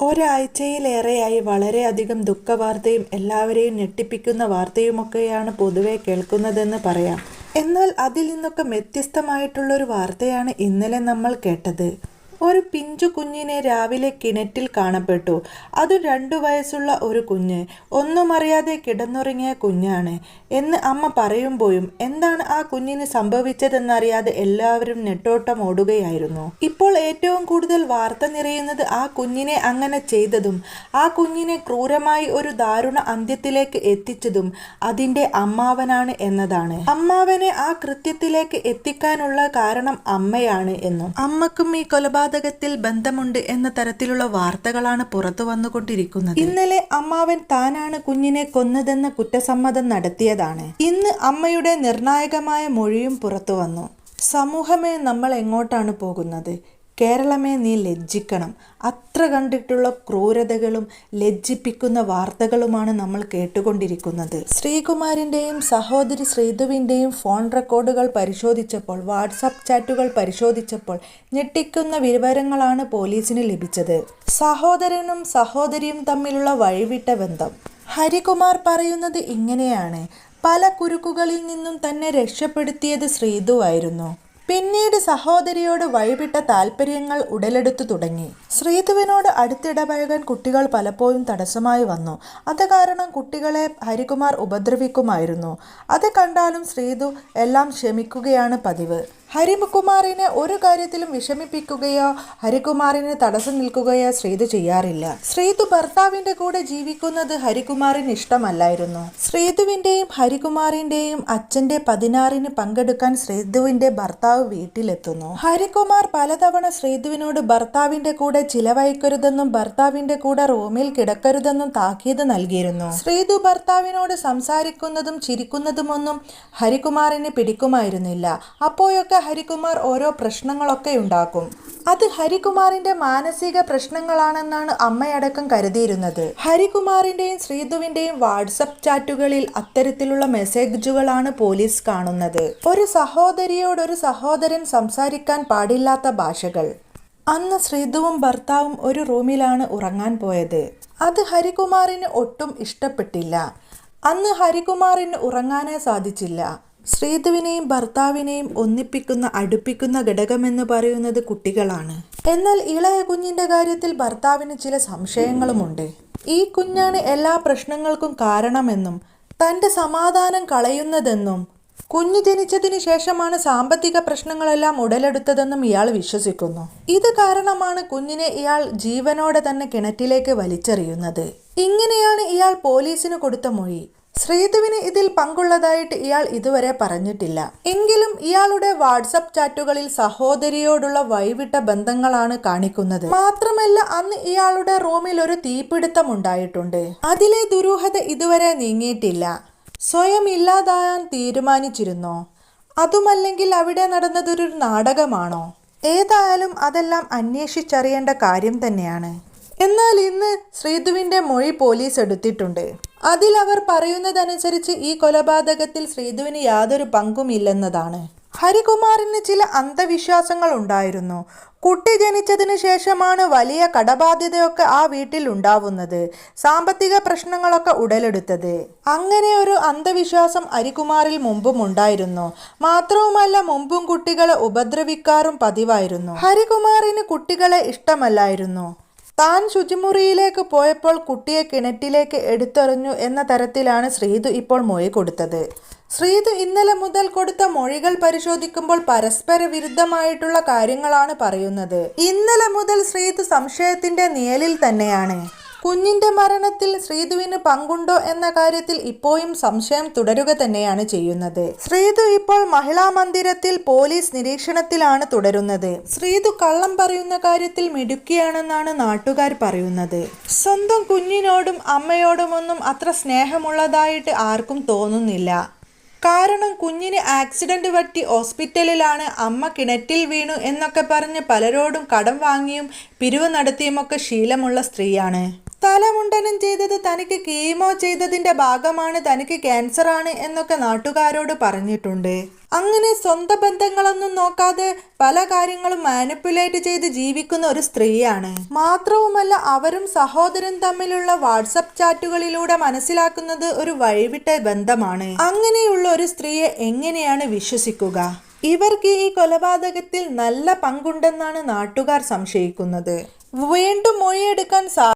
ഒരാഴ്ചയിലേറെയായി വളരെയധികം ദുഃഖവാർത്തയും എല്ലാവരെയും ഞെട്ടിപ്പിക്കുന്ന വാർത്തയുമൊക്കെയാണ് പൊതുവെ കേൾക്കുന്നതെന്ന് പറയാം. എന്നാൽ അതിൽ നിന്നൊക്കെ വ്യത്യസ്തമായിട്ടുള്ളൊരു വാർത്തയാണ് ഇന്നലെ നമ്മൾ കേട്ടത്. ഒരു പിഞ്ചു കുഞ്ഞിനെ രാവിലെ കിണറ്റിൽ കാണപ്പെട്ടു. അത് രണ്ടു വയസ്സുള്ള ഒരു കുഞ്ഞ്. ഒന്നും അറിയാതെ കിടന്നുറങ്ങിയ കുഞ്ഞാണ്. എന്ന് അമ്മ പറയുമ്പോഴും എന്താണ് ആ കുഞ്ഞിന് സംഭവിച്ചതെന്നറിയാതെ എല്ലാവരും നെട്ടോട്ടം ഓടുകയായിരുന്നു. ഇപ്പോൾ ഏറ്റവും കൂടുതൽ വാർത്ത നിറയുന്നത് ആ കുഞ്ഞിനെ അങ്ങനെ ചെയ്തതും ആ കുഞ്ഞിനെ ക്രൂരമായി ഒരു ദാരുണ അന്ത്യത്തിലേക്ക് എത്തിച്ചതും അതിന്റെ അമ്മാവനാണ് എന്നതാണ്. അമ്മാവനെ ആ കൃത്യത്തിലേക്ക് എത്തിക്കാനുള്ള കാരണം അമ്മയാണ് എന്നും. അമ്മക്കും ഈ കൊലപാതകത്തിൽ ബന്ധമുണ്ട് എന്ന തരത്തിലുള്ള വാർത്തകളാണ് പുറത്തു വന്നുകൊണ്ടിരിക്കുന്നത്. ഇന്നലെ അമ്മാവൻ താനാണ് കുഞ്ഞിനെ കൊന്നതെന്ന കുറ്റസമ്മതം നടത്തിയതാണ്. ഇന്ന് അമ്മയുടെ നിർണായകമായ മൊഴിയും പുറത്തു വന്നു. സമൂഹമേ നമ്മൾ എങ്ങോട്ടാണ് പോകുന്നത്? കേരളമേ നീ ലജ്ജിക്കണം. അത്ര കണ്ടിട്ടുള്ള ക്രൂരതകളും ലജ്ജിപ്പിക്കുന്ന വാർത്തകളുമാണ് നമ്മൾ കേട്ടുകൊണ്ടിരിക്കുന്നത്. ശ്രീകുമാരിന്റെയും സഹോദരി ശ്രീധുവിന്റെയും ഫോൺ റെക്കോർഡുകൾ പരിശോധിച്ചപ്പോൾ വാട്സാപ്പ് ചാറ്റുകൾ പരിശോധിച്ചപ്പോൾ ഞെട്ടിക്കുന്ന വിവരങ്ങളാണ് പോലീസിന് ലഭിച്ചത്. സഹോദരനും സഹോദരിയും തമ്മിലുള്ള വഴിവിട്ട ബന്ധം. ഹരികുമാർ പറയുന്നത് ഇങ്ങനെയാണ്. പല കുരുക്കുകളിൽ നിന്നും തന്നെ രക്ഷപ്പെടുത്തിയത് ശ്രീധുവായിരുന്നു പിന്നീട് സഹോദരിയോട് വഴിവിട്ട താല്പര്യങ്ങൾ ഉടലെടുത്തു തുടങ്ങി. ശ്രീധുവിനോട് അടുത്തിടപഴകാൻ കുട്ടികൾ പലപ്പോഴും തടസ്സമായി വന്നു. അത് കാരണം കുട്ടികളെ ഹരികുമാർ ഉപദ്രവിക്കുമായിരുന്നു. അത് കണ്ടാലും ശ്രീധു എല്ലാം ക്ഷമിക്കുകയാണ് പതിവ്. ഹരികുമാറിനെ ഒരു കാര്യത്തിലും വിഷമിപ്പിക്കുകയോ ഹരികുമാറിന് തടസ്സം നിൽക്കുകയോ ശ്രീതു ചെയ്യാറില്ല. ശ്രീതു ഭർത്താവിന്റെ കൂടെ ജീവിക്കുന്നത് ഹരികുമാറിന് ഇഷ്ടമല്ലായിരുന്നു. ശ്രീതുവിന്റെയും ഹരികുമാറിന്റെയും അച്ഛന്റെ പതിനാറിന് പങ്കെടുക്കാൻ ശ്രീതുവിന്റെ ഭർത്താവ് വീട്ടിലെത്തുന്നു. ഹരികുമാർ പലതവണ ശ്രീതുവിനോട് ഭർത്താവിന്റെ കൂടെ ചിലവഴിക്കരുതെന്നും ഭർത്താവിന്റെ കൂടെ റൂമിൽ കിടക്കരുതെന്നും താക്കീത് നൽകിയിരുന്നു. ശ്രീതു ഭർത്താവിനോട് സംസാരിക്കുന്നതും ചിരിക്കുന്നതുമൊന്നും ഹരികുമാറിന് പിടിക്കുമായിരുന്നില്ല. അപ്പോഴൊക്കെ ഹരികുമാർ ഓരോ പ്രശ്നങ്ങളൊക്കെ ഉണ്ടാക്കും. അത് ഹരികുമാറിന്റെ മാനസിക പ്രശ്നങ്ങളാണെന്നാണ് അമ്മയടക്കം കരുതിയിരുന്നത്. ഹരികുമാറിന്റെയും ശ്രീധുവിന്റെയും വാട്സപ്പ് ചാറ്റുകളിൽ അത്തരത്തിലുള്ള മെസ്സേജുകളാണ് പോലീസ് കാണുന്നത്. ഒരു സഹോദരിയോട് ഒരു സഹോദരൻ സംസാരിക്കാൻ പാടില്ലാത്ത ഭാഷകൾ. അന്ന് ശ്രീധുവും ഭർത്താവും ഒരു റൂമിലാണ് ഉറങ്ങാൻ പോയത്. അത് ഹരികുമാറിന് ഒട്ടും ഇഷ്ടപ്പെട്ടില്ല. അന്ന് ഹരികുമാറിന് ഉറങ്ങാനേ സാധിച്ചില്ല. ശ്രീധുവിനെയും ഭർത്താവിനെയും ഒന്നിപ്പിക്കുന്ന അടുപ്പിക്കുന്ന ഘടകമെന്ന് പറയുന്നത് കുട്ടികളാണ്. എന്നാൽ ഇളയ കുഞ്ഞിന്റെ കാര്യത്തിൽ ഭർത്താവിന് ചില സംശയങ്ങളുമുണ്ട്. ഈ കുഞ്ഞാണ് എല്ലാ പ്രശ്നങ്ങൾക്കും കാരണമെന്നും തന്റെ സമാധാനം കളയുന്നതെന്നും കുഞ്ഞു ജനിച്ചതിന് ശേഷമാണ് സാമ്പത്തിക പ്രശ്നങ്ങളെല്ലാം ഉടലെടുത്തതെന്നും ഇയാൾ വിശ്വസിക്കുന്നു. ഇത് കാരണമാണ് കുഞ്ഞിനെ ഇയാൾ ജീവനോടെ തന്നെ കിണറ്റിലേക്ക് വലിച്ചെറിയുന്നത്. ഇങ്ങനെയാണ് ഇയാൾ പോലീസിന് കൊടുത്ത മൊഴി. ശ്രീധുവിന് ഇതിൽ പങ്കുള്ളതായിട്ട് ഇയാൾ ഇതുവരെ പറഞ്ഞിട്ടില്ല. എങ്കിലും ഇയാളുടെ വാട്സപ്പ് ചാറ്റുകളിൽ സഹോദരിയോടുള്ള വൈവിട്ട ബന്ധങ്ങളാണ് കാണിക്കുന്നത്. മാത്രമല്ല അന്ന് ഇയാളുടെ റൂമിൽ ഒരു തീപിടുത്തം ഉണ്ടായിട്ടുണ്ട്. അതിലെ ദുരൂഹത ഇതുവരെ നീങ്ങിയിട്ടില്ല. സ്വയം ഇല്ലാതാകാൻ തീരുമാനിച്ചിരുന്നോ? അതുമല്ലെങ്കിൽ അവിടെ നടന്നതൊരു നാടകമാണോ? ഏതായാലും അതെല്ലാം അന്വേഷിച്ചറിയേണ്ട കാര്യം തന്നെയാണ്. എന്നാൽ ഇന്ന് ശ്രീധുവിന്റെ മൊഴി പോലീസ് എടുത്തിട്ടുണ്ട്. അതിൽ അവർ പറയുന്നതനുസരിച്ച് ഈ കൊലപാതകത്തിൽ ശ്രീധുവിന് യാതൊരു പങ്കുമില്ലെന്നതാണ്. ഹരികുമാറിന് ചില അന്ധവിശ്വാസങ്ങൾ ഉണ്ടായിരുന്നു. കുട്ടി ജനിച്ചതിന് ശേഷമാണ് വലിയ കടബാധ്യതയൊക്കെ ആ വീട്ടിൽ ഉണ്ടാവുന്നത്. സാമ്പത്തിക പ്രശ്നങ്ങളൊക്കെ ഉടലെടുത്തത്. അങ്ങനെ ഒരു അന്ധവിശ്വാസം ഹരികുമാറിൽ മുമ്പും ഉണ്ടായിരുന്നു. മാത്രവുമല്ല മുമ്പും കുട്ടികളെ ഉപദ്രവിക്കാറും പതിവായിരുന്നു. ഹരികുമാറിന് കുട്ടികളെ ഇഷ്ടമല്ലായിരുന്നു. താൻ ശുചിമുറിയിലേക്ക് പോയപ്പോൾ കുട്ടിയെ കിണറ്റിലേക്ക് എടുത്തെറിഞ്ഞു എന്ന തരത്തിലാണ് ശ്രീതു ഇപ്പോൾ മൊഴി കൊടുത്തത്. ശ്രീതു ഇന്നലെ മുതൽ കൊടുത്ത മൊഴികൾ പരിശോധിക്കുമ്പോൾ പരസ്പര വിരുദ്ധമായിട്ടുള്ള കാര്യങ്ങളാണ് പറയുന്നത്. ഇന്നലെ മുതൽ ശ്രീതു സംശയത്തിന്റെ നിഴലിൽ തന്നെയാണ്. കുഞ്ഞിന്റെ മരണത്തിൽ ശ്രീധുവിന് പങ്കുണ്ടോ എന്ന കാര്യത്തിൽ ഇപ്പോഴും സംശയം തുടരുക തന്നെയാണ് ചെയ്യുന്നത്. ശ്രീധു ഇപ്പോൾ മഹിളാ മന്ദിരത്തിൽ പോലീസ് നിരീക്ഷണത്തിലാണ് തുടരുന്നത്. ശ്രീധു കള്ളം പറയുന്ന കാര്യത്തിൽ മിടുക്കിയാണെന്നാണ് നാട്ടുകാർ പറയുന്നത്. സ്വന്തം കുഞ്ഞിനോടും അമ്മയോടുമൊന്നും അത്ര സ്നേഹമുള്ളതായിട്ട് ആർക്കും തോന്നുന്നില്ല. കാരണം കുഞ്ഞിന് ആക്സിഡന്റ് പറ്റി ഹോസ്പിറ്റലിലാണ് അമ്മ കിണറ്റിൽ വീണു എന്നൊക്കെ പറഞ്ഞ് പലരോടും കടം വാങ്ങിയും പിരിവ് നടത്തിയുമൊക്കെ ശീലമുള്ള സ്ത്രീയാണ്. ബാലമുണ്ടനം ചെയ്തത് തനിക്ക് കീമോ ചെയ്തതിന്റെ ഭാഗമാണ് തനിക്ക് ക്യാൻസർ ആണ് എന്നൊക്കെ നാട്ടുകാരോട് പറഞ്ഞിട്ടുണ്ട്. അങ്ങനെ സ്വന്തം ബന്ധങ്ങളൊന്നും നോക്കാതെ പല കാര്യങ്ങളും മാനിപ്പുലേറ്റ് ചെയ്ത് ജീവിക്കുന്ന ഒരു സ്ത്രീയാണ്. മാത്രവുമല്ല അവരും സഹോദരൻ തമ്മിലുള്ള വാട്സപ്പ് ചാറ്റുകളിലൂടെ മനസ്സിലാക്കുന്നത് ഒരു വഴിവിട്ട ബന്ധമാണ്. അങ്ങനെയുള്ള ഒരു സ്ത്രീയെ എങ്ങനെയാണ് വിശ്വസിക്കുക? ഇവർക്ക് ഈ കൊലപാതകത്തിൽ നല്ല പങ്കുണ്ടെന്നാണ് നാട്ടുകാർ സംശയിക്കുന്നത്. വീണ്ടും മൊഴിയെടുക്കാൻ സാ